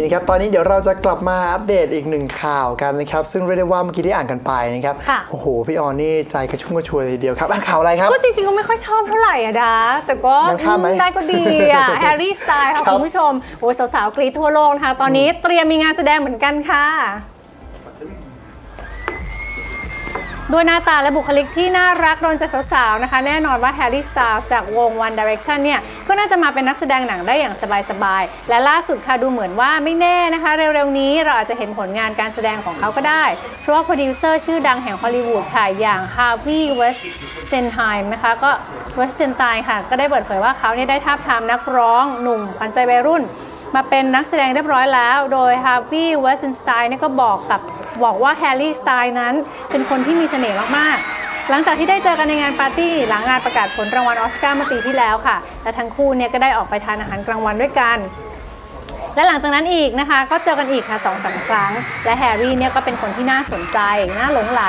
นี่นะครับตอนนี้เดี๋ยวเราจะกลับมาอัปเดตอีกหนึ่งข่าวกันนะครับซึ่งเรียกได้ว่าเมื่อกี้ที่อ่านกันไปนะครับค่ะ โอ้โหพี่ออนนี่ใจกระชุ่มกระชวยเลยทีเดียวครับอะข่าวอะไรครับ ก็จริงๆก็ไม่ค่อยชอบเท่าไหร่อะดาแต่ก็งั้นข้ามไหมได้ก็ดีอะแฮร์รี่สไตล์ค่ะครับ คุณผู้ชม โอ้ยสาวๆกรี๊ดทั่วโลกนะคะตอนนี้เตรียมมีงานแสดงเหมือนกันค่ะ ด้วยหน้าตาและบุคลิกที่น่ารักโดนใจสาวๆนะคะ แน่นอนว่าแฮร์รี่สไตล์จากวง One Direction เนี่ย ก็น่าจะมาเป็นนักแสดงหนังได้อย่างสบายๆ และล่าสุดค่ะดูเหมือนว่าไม่แน่นะคะ เร็วๆ นี้เราอาจจะเห็นผลงานการแสดงของเขาก็ได้ เพราะว่าโปรดิวเซอร์ชื่อดังแห่งฮอลลีวูดค่ะอย่างฮาร์วีย์เวสเ e นไฮม์นะคะก็เวสเ e นไตน์ค่ะ ก็ได้เปิดเผยว่าเขาเนี่ยได้ทาบทามนักร้องหนุ่มขวัญใจวัยรุ่น มาเป็นนักแสดงเรียบร้อยแล้ว โดยฮาร์วีย์เวสเ e นไตน์เนี่ยก็บอกกับ บอกว่าแฮร์รี่สไตน์นั้น เป็นคนที่มีเสน่ห์มากๆ หลังจากที่ได้เจอกันในงานปาร์ตี้หลังงานประกาศผลรางวัลออสการ์เมื่อปีที่แล้วค่ะ และทั้งคู่เนี่ยก็ได้ออกไปทานอาหารกลางวันด้วยกันและหลังจากนั้นอีกนะคะ ก็เจอกันอีกค่ะสองสามครั้ง และแฮร์รี่เนี่ยก็เป็นคนที่น่าสนใจ น่าหลงไหล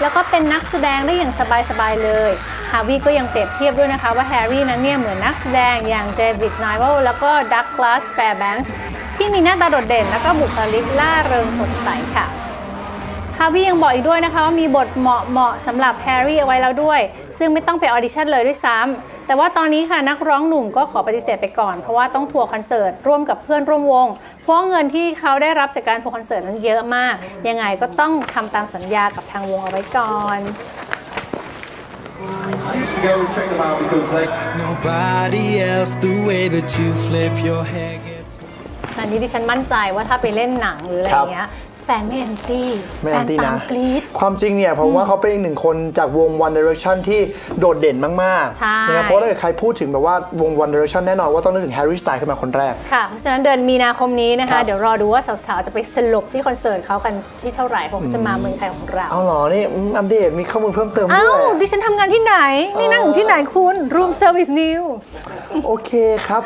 แล้วก็เป็นนักแสดงได้อย่างสบาย ๆ เลยฮาร์วีก็ยังเปรียบเทียบด้วยนะคะ ว่าแฮร์รี่นั้นเนี่ยเหมือนนักแสดงอย่างเดวิดไนเวลแล้วก็ดักลาสแฟร์แบงค์ที่มีหน้าตาโดดเด่น แล้วก็บุคลิกล่าเริงสดใสค่ะ ฮาร์วี่ยังบอกอีกด้วยนะคะว่ามีบทเหมาะเหมาะสำหรับแฮร์รี่เอาไว้แล้วด้วย ซึ่งไม่ต้องไปออดิชั่นเลยด้วยซ้ำแต่ว่าตอนนี้ค่ะนักร้องหนุ่มก็ขอปฏิเสธไปก่อน เพราะว่าต้องทัวร์คอนเสิร์ตร่วมกับเพื่อนร่วมวง เพราะเงินที่เขาได้รับจากการทัวร์คอนเสิร์ตนั้นเยอะมาก ยังไงก็ต้องทำตามสัญญากับทางวงเอาไว้ก่อน go check them out because they Nobody else, the way that you flip your hair gets อันนี้ดิฉันมั่นใจว่าถ้าไปเล่นหนังหรืออะไรอย่างเงี้ย แฟนไม่แอนตี้ไม่แฟแอนนตี้ตานะมกรี๊ดความจริงเนี่ยผมว่าเขาเป็นอีกหนึ่งคนจากวง One Direction ที่โดดเด่นมากใช่ๆนะครับเพราะถ้าเกิดใครพูดถึงแบบว่าวง One Direction แน่นอนว่าต้องนึกถึง Harry Styles ขึ้นมาคนแรก ค่ะ เพราะฉะนั้นเดือนมีนาคมนี้นะครัคะบเดี๋ยวรอดูว่าสาวๆ จะไปสลบที่คอนเสิร์ตเขากันที่เท่าไหร่เพราะเขาจะมาเมืองไทยของเรา เอาเหรอ นี่อืมอัปเดตมีข้อมูลเพิ่มเติมอ้าด้ววยดิฉันทำงานที่ไหน นี่นั่งอยู่ที่ไหนคุณ Room Service New โอเคครับ